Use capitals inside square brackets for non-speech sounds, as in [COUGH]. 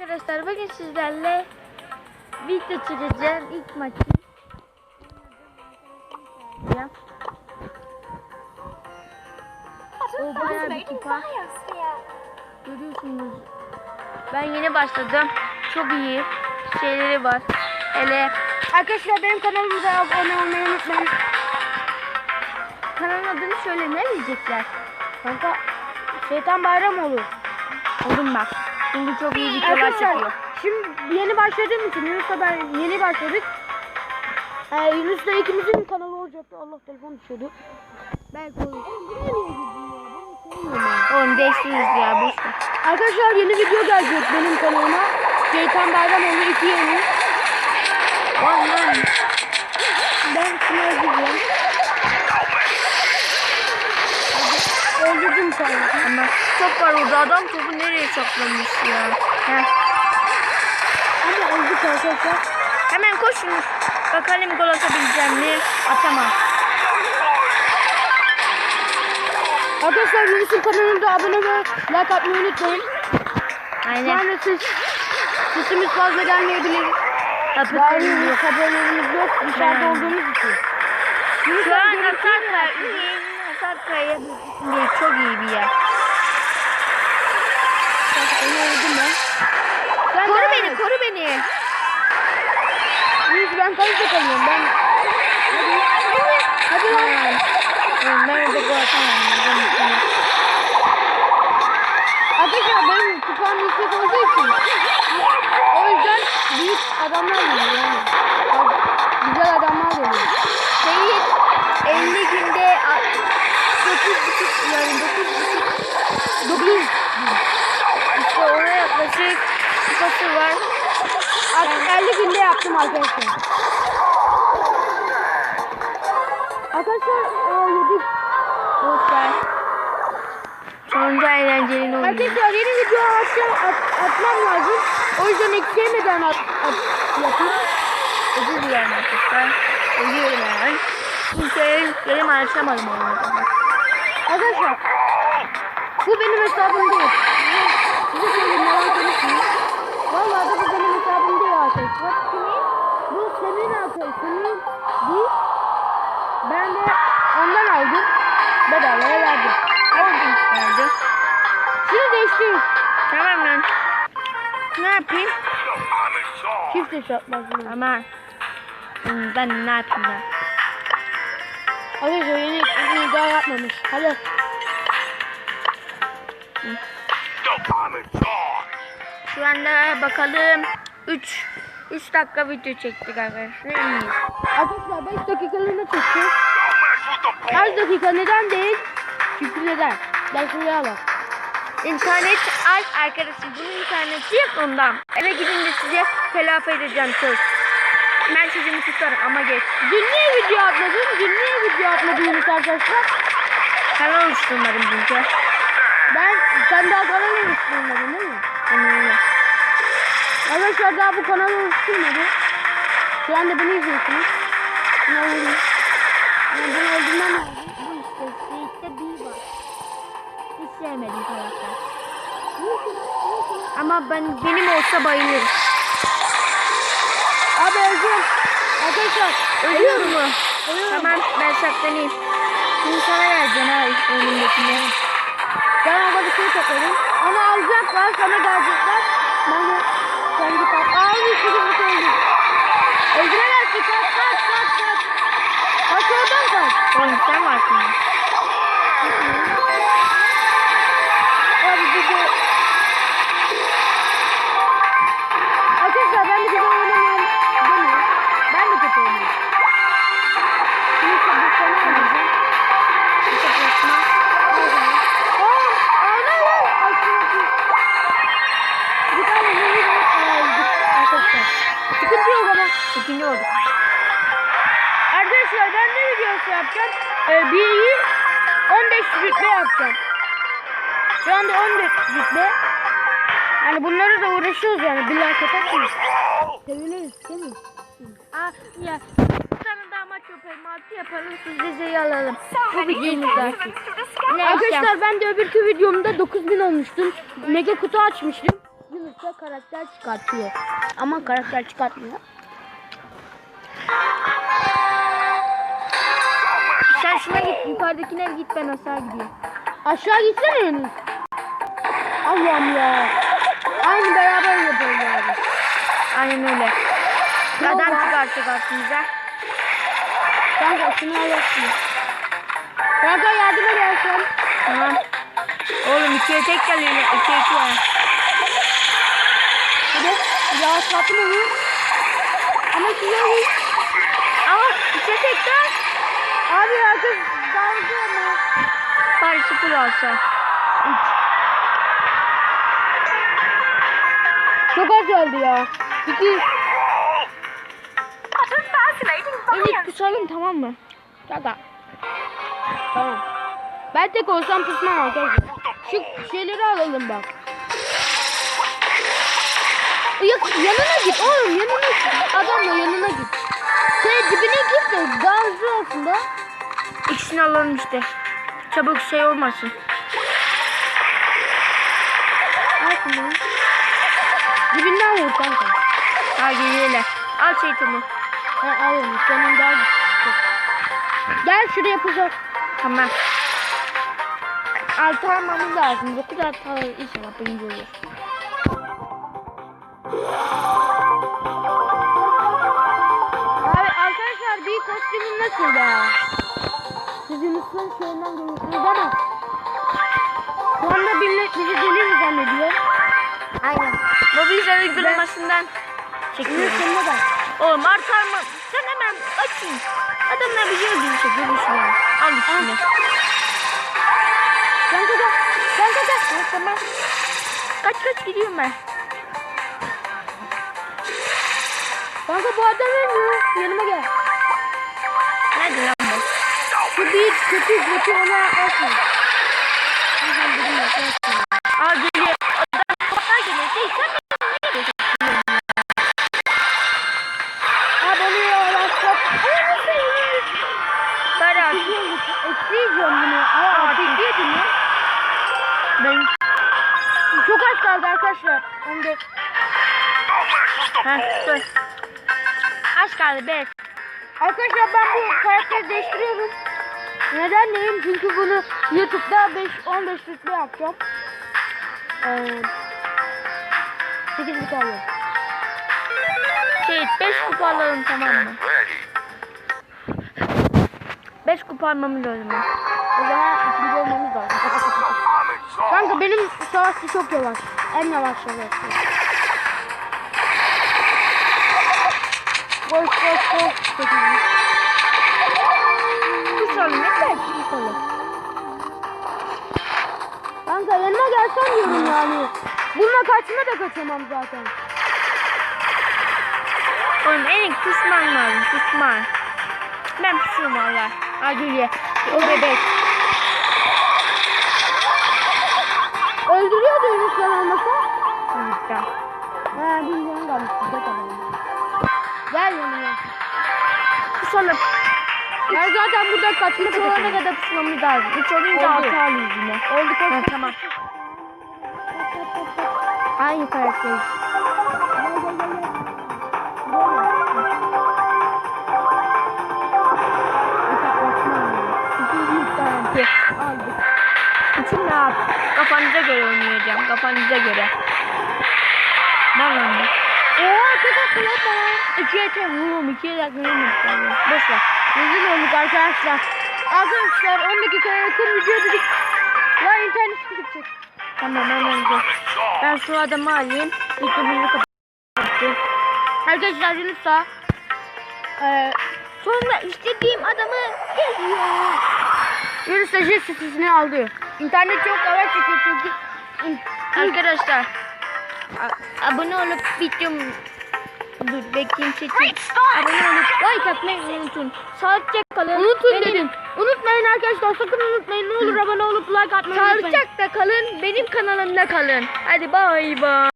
Arkadaşlar bugün sizlerle video çekeceğim ilk maçı. O bayağı bir kupa. Görüyorsunuz. Ben yeni başladım. Çok iyi şeyleri var. Hele Arkadaşlar benim kanalımıza abone olmayı unutmayın. kanalın adını söyle ne diyecekler? Kanka şeytan bayram olur. Oğlum bak. Çünkü çok iyi videolar çekiyor. şimdi yeni başladığım için Yunus'la ben yeni başladık. Ee, Yunus'la ikimizin kanalı olacaktı. Allah telefon düşüyordu. Belki olur. Oğlum değiştiririz ya boş ver. Arkadaşlar yeni video gelecek benim kanalıma. Şeytan bayram olur iki yeni. Oğlum Ben şuna gidiyorum. Öldürdüm sana. ama top var orada adam topu nereye saklamış ya? Heh. Ama öldük arkadaşlar. Hemen koşun. Bakalım gol atabileceğim mi? Atamam. Arkadaşlar Yunus'un kanalına abone ve like atmayı unutmayın. Aynen. Yani siz sesimiz fazla gelmeyebilir. Kapatın. Bazı haberlerimiz yok dışarıda olduğumuz için. Şu an Hasarkaya, Hasarkaya çok iyi bir yer. Onu öldüm ben. Sen Koru beni, et. koru beni. Yunus ben kalite kalıyorum ben. Hadi. Hadi lan. Oğlum ben orada gol atamam. Ben Arkadaşlar benim kupam yüksek olduğu için. O yüzden büyük adamlar geliyor yani. Bak, Güzel adamlar geliyor. Seyit 50 günde 9.5 yani 9.5 Dokuz. işte ona yaklaşık kupası var. Artık 50 günde yaptım arkadaşlar. Arkadaşlar o yedik. Boş ver. Sonuncu eğlenceli oyun. Arkadaşlar yeni video atacağım, at, atmam lazım. O yüzden eklemeden at, at, yapayım. Özür dilerim arkadaşlar. Ölüyorum yani. Çünkü benim açamadım onu. Arkadaşlar bu benim hesabım değil. Size söyleyeyim yalan konuşmayayım. Vallahi da bu benim hesabım değil arkadaşlar. Bu senin arkadaşlar. Senin değil. Ben de ondan aldım. Bedavaya verdim. Aldım geldi. Şimdi değiştiririz. Tamam lan. Ne yapayım? Çift hesaplar. Tamam. Hmm, Ben ne yapayım ya? Arkadaşlar yeni yeni daha yapmamış. Hadi. Şu anda bakalım 3 3 dakika video çektik arkadaşlar. Arkadaşlar 5 dakikalığına çekeceğiz. Kaç dakika neden değil? Çünkü neden? Ben şuraya bak. İnternet aç arkadaşım. Bunun interneti yok ondan. Eve gidince size telafi edeceğim söz. Ben sözümü tutarım ama geç. Dün niye video atmadın? Dün niye video atmadınız arkadaşlar? Kanal oluşturmadım çünkü. Ben sen daha kanal oluşturmadın değil mi? Anladım. Arkadaşlar daha bu kanal oluşturmadı. Şu anda beni izliyorsunuz. Ne oldu? Ben öldürmem lazım. Bu işte işte bir var. Hiç sevmedim karakter. Ama ben benim olsa bayılırım. Abi öleceğim. Arkadaşlar Ölüyorum mu? Ölüyorum. Tamam ben saklanayım. Şimdi sana vereceğim ha önümdekini. Ben orada bir şey topladım. Onu alacaklar, sana gelecekler. Ben de kendi kap... Aa, bir sürü bir şey öldü. Öldüremezsin, kaç, kaç, kaç, kaç. Kaç oradan kaç. Oğlum sen varsın. Arkadaşlar ben ne videosu yapacağım? Ee, B'yi 15 rütbe yapacağım. Şu anda 14 rütbe. Yani bunlara da uğraşıyoruz yani. Bir like atarsınız. Seviniriz değil mi? Aa ya. Tane daha maç yapalım. Altı yapalım. Siz de şeyi alalım. Bu videomuz artık. Arkadaşlar ben de öbürkü videomda 9000 olmuştum. Mega kutu açmıştım. Yunus başka karakter çıkartıyor. Ama karakter çıkartmıyor. Şuna git yukarıdakine git ben aşağı gideyim. Aşağı gitsene Yunus. Allah'ım ya. Aynı beraber yapalım yani. Aynen öyle. Adam çıkartacak aklımıza. Kanka şunu alırsın. Kanka yardıma gelsin. Tamam. Oğlum ikiye tek geliyor. İkiye iki ya. Hadi. Ya tatlı onu. Ama git. Ama ikiye tek de Abi kız dalga ama. bari sıfır olsa. Çok az oldu ya. İki. İlk kusalım tamam mı? Kanka. Tamam. Ben tek olsam pusmam arkadaşlar. Şu şeyleri alalım bak. Ya, yanına git oğlum yanına git. Adamla yanına git. Şey dibine git de hızlı olsun da. İkisini alalım işte. Çabuk şey olmasın. Al şunu. Dibinden vur kanka. Ha geliyorlar. Al şeytanı. Ha al onu. Senin daha güçlü. Gel şuraya pusat. Tamam. Altı almamız lazım. Dokuz altı alır. İnşallah birinci olur. Nasıl be? Siz Yunus'un şeyinden görüyorsunuz ama şu anda millet bizi deli mi zannediyor? Aynen. Mobilizar uygulamasından Yunus çekiyorum. sonuna bak. Oğlum artar mı? Sen hemen açın. Adamlar bizi öldürürse görürsün ya. Al ikisini. Kanka gel. Kanka gel. Ha, tamam. Kaç kaç gidiyorum ben. Kanka bu adam ölmüyor. Yanıma gel. Nerede lan bu? Şu bir kötü kötü ona yaklaşma. Aa geliyor. Adam kapatlar geliyor. Şey sen onu yaklaşma. Ay nasıl ya? Bari artık. Ekleyeceğim bunu. Aa ekliyordun ya. Ben... Çok az kaldı arkadaşlar. 14. Ha dur. Az kaldı beş. Arkadaşlar ben bu karakteri değiştiriyorum. Neden diyeyim? Çünkü bunu YouTube'da 5 15 rütbe yapacağım. Ee, 8 bit alıyorum. Şey beş kupa alalım tamam mı? Beş kupa almamız lazım. O zaman ikinci olmamız lazım. [LAUGHS] Kanka benim savaşçı çok yavaş. En yavaş savaşçı. Koş koş koş. Sekiz. Kuş alalım yeter ki kuş alalım. Kanka yanıma gelsen diyorum yani. Bununla kaçma da kaçamam zaten. Oğlum en kusman lazım kusman. Ben pusuyorum valla. Geliyor. O bebek. Öldürüyordu Yunus sen olmasa. Tamam. Ha bilmiyorum kalmış. Kaçalım. Ben zaten buradan kaçmak Üç olana kadar pusmamız lazım. Üç olunca Oldu. altı alıyoruz yine. Oldu koş. Ha, tamam. Aynı karakteri. Aldık. Üçün ne yap? Kafanıza göre oynayacağım. Kafanıza göre. Ne oldu? 2 dakika lan bana. 2 dakika vururum. 2 dakika vururum. Boş ver. Rezil olduk arkadaşlar. Arkadaşlar 10 dakikaya yakın video dedik. Lan internet gidecek. Tamam hemen. Ben şu adamı alayım. Mikrofonu kapatıyorum. Arkadaşlar Yunus'a e, sonunda istediğim adamı geliyor. Yunus'a jet sesini alıyor. İnternet çok yavaş çekiyor çünkü. Arkadaşlar abone olup videomu dur bekleyin çekin. Abone olup like atmayı unutun. Sağlıkça kalın. Unutun Benim- dedim. Unutmayın arkadaşlar sakın unutmayın. Ne olur abone olup like atmayı unutmayın. Sağlıcakla kalın. Benim kanalımda kalın. Hadi bay bay.